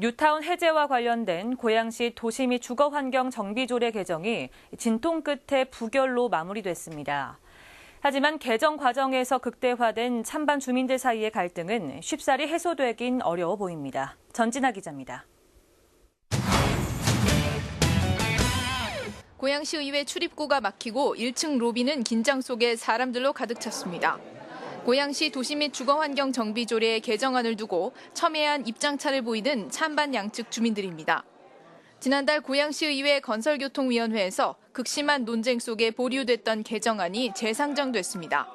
뉴타운 해제와 관련된 고양시 도시 및 주거 환경 정비 조례 개정이 진통 끝에 부결로 마무리됐습니다. 하지만 개정 과정에서 극대화된 찬반 주민들 사이의 갈등은 쉽사리 해소되긴 어려워 보입니다. 전진아 기자입니다. 고양시 의회 출입구가 막히고 1층 로비는 긴장 속에 사람들로 가득 찼습니다. 고양시 도시 및 주거환경 정비 조례 개정안을 두고 첨예한 입장차를 보이는 찬반 양측 주민들입니다. 지난달 고양시 의회 건설교통위원회에서 극심한 논쟁 속에 보류됐던 개정안이 재상정됐습니다.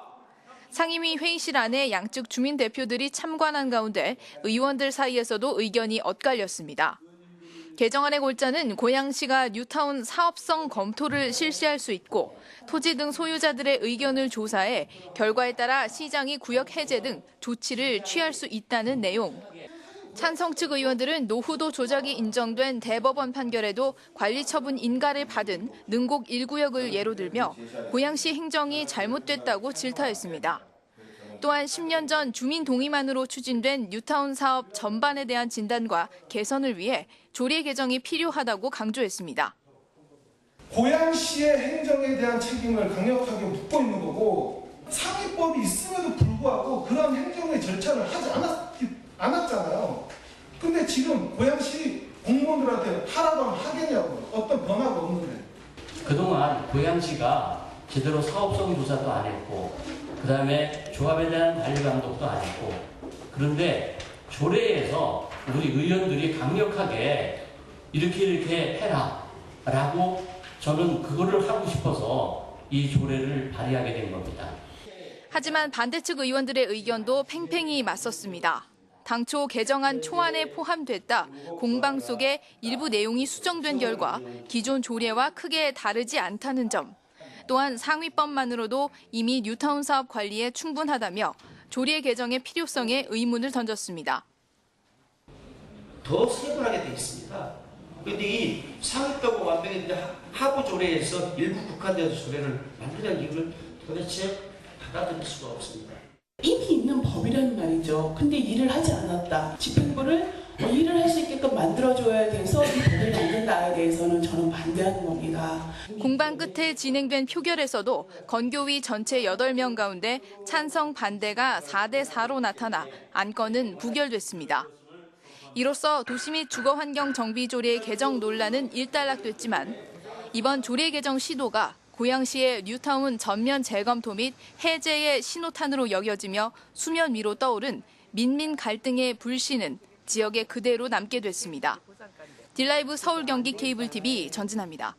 상임위 회의실 안에 양측 주민 대표들이 참관한 가운데 의원들 사이에서도 의견이 엇갈렸습니다. 개정안의 골자는 고양시가 뉴타운 사업성 검토를 실시할 수 있고 토지 등 소유자들의 의견을 조사해 결과에 따라 시장이 구역 해제 등 조치를 취할 수 있다는 내용. 찬성 측 의원들은 노후도 조작이 인정된 대법원 판결에도 관리 처분 인가를 받은 능곡 1구역을 예로 들며 고양시 행정이 잘못됐다고 질타했습니다. 또한 10년 전 주민 동의만으로 추진된 뉴타운 사업 전반에 대한 진단과 개선을 위해 조례 개정이 필요하다고 강조했습니다. 고양시의 행정에 대한 책임을 강력하게 묻고 있는 거고 상위법이 있음에도 불구하고 그런 행정의 절차를 하지 않았, 않았잖아요. 근데 지금 고양시 공무원들한테 하라고 하면 하겠냐고 어떤 변화가 없는데 그동안 고양시가 제대로 사업성 조사도 안 했고 그 다음에 조합에 대한 관리 감독도 안 했고 그런데 조례에서 우리 의원들이 강력하게 이렇게 이렇게 해라 라고 저는 그거를 하고 싶어서 이 조례를 발의하게 된 겁니다. 하지만 반대 측 의원들의 의견도 팽팽히 맞섰습니다. 당초 개정안 초안에 포함됐다 공방 속에 일부 내용이 수정된 결과 기존 조례와 크게 다르지 않다는 점. 또한 상위법만으로도 이미 뉴타운 사업 관리에 충분하다며 조례 개정의 필요성에 의문을 던졌습니다. 더 세분하게 되어 있습니다. 그런데 이 상위법과 완벽히 하부 조례에서 일부 국한돼서 조례를 만드는 이유를 도대체 받아들일 수가 없습니다. 이미 있는 법이라는 말이죠. 근데 일을 하지 않았다. 집행부를 어, 일을 할 수 있게끔 만들어줘야 돼서 이 법을 만든다에 대해서는 저는 반대하는 겁니다. 공방 끝에 진행된 표결에서도 건교위 전체 8명 가운데 찬성 반대가 4대 4로 나타나 안건은 부결됐습니다. 이로써 도시 및 주거 환경 정비 조례 개정 논란은 일단락됐지만 이번 조례 개정 시도가 고양시의 뉴타운 전면 재검토 및 해제의 신호탄으로 여겨지며 수면 위로 떠오른 민민 갈등의 불씨는 지역에 그대로 남게 됐습니다. 딜라이브 서울 경기 케이블 TV 전진합니다.